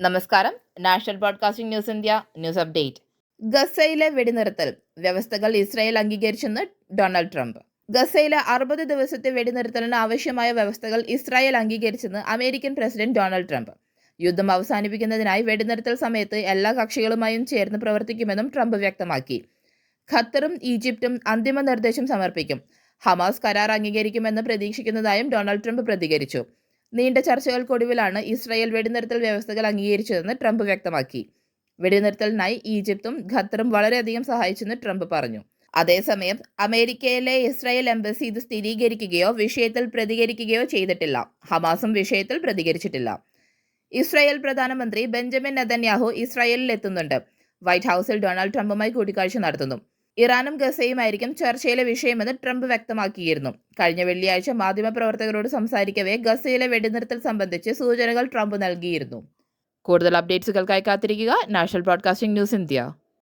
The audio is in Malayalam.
നമസ്കാരം. National broadcasting news India news update. ഗസയിലെ വെടിനിർത്തൽ. വ്യവസ്ഥകൾ ഇസ്രായേൽ അംഗീകരിച്ചെന്ന് ഡൊണാൾഡ് ട്രംപ്. ഗസയിലെ അറുപത് ദിവസത്തെ വെടിനിർത്തലിന് ആവശ്യമായ വ്യവസ്ഥകൾ ഇസ്രായേൽ അംഗീകരിച്ചെന്ന് അമേരിക്കൻ പ്രസിഡന്റ് ഡൊണാൾഡ് ട്രംപ്. യുദ്ധം അവസാനിപ്പിക്കുന്നതിനായി വെടിനിർത്തൽ സമയത്ത് എല്ലാ കക്ഷികളുമായും ചേർന്ന് പ്രവർത്തിക്കുമെന്നും ട്രംപ് വ്യക്തമാക്കി. ഖത്തറും ഈജിപ്തും അന്തിമ നിർദ്ദേശം സമർപ്പിക്കും. ഹമാസ് കരാർ അംഗീകരിക്കുമെന്ന് പ്രതീക്ഷിക്കുന്നതായും ഡൊണാൾഡ് ട്രംപ് പ്രതികരിച്ചു. നീണ്ട ചർച്ചകൾക്കൊടുവിലാണ് ഇസ്രായേൽ വെടിനിർത്തൽ വ്യവസ്ഥകൾ അംഗീകരിച്ചതെന്ന് ട്രംപ് വ്യക്തമാക്കി. വെടിനിർത്തലിനായി ഈജിപ്തും ഖത്തറും വളരെയധികം സഹായിച്ചെന്ന് ട്രംപ് പറഞ്ഞു. അതേസമയം അമേരിക്കയിലെ ഇസ്രായേൽ എംബസി ഇത് സ്ഥിരീകരിക്കുകയോ വിഷയത്തിൽ പ്രതികരിക്കുകയോ ചെയ്തിട്ടില്ല. ഹമാസും വിഷയത്തിൽ പ്രതികരിച്ചിട്ടില്ല. ഇസ്രായേൽ പ്രധാനമന്ത്രി ബെഞ്ചമിൻ നെതന്യാഹു ഇസ്രായേലിൽ എത്തുന്നുണ്ട് വൈറ്റ് ഹൗസിൽ ഡൊണാൾഡ് ട്രംപുമായി കൂടിക്കാഴ്ച നടത്തുന്നു. ഇറാനും ഗസയുമായിരിക്കും ചർച്ചയിലെ വിഷയമെന്ന് ട്രംപ് വ്യക്തമാക്കിയിരുന്നു. കഴിഞ്ഞ വെള്ളിയാഴ്ച മാധ്യമപ്രവർത്തകരോട് സംസാരിക്കവേ ഗസയിലെ വെടിനിർത്തൽ സംബന്ധിച്ച് സൂചനകൾ ട്രംപ് നൽകിയിരുന്നു. കൂടുതൽ അപ്ഡേറ്റ്സുകൾക്കായി കാത്തിരിക്കുക നാഷണൽ ബ്രോഡ്കാസ്റ്റിംഗ് ന്യൂസ് ഇന്ത്യ.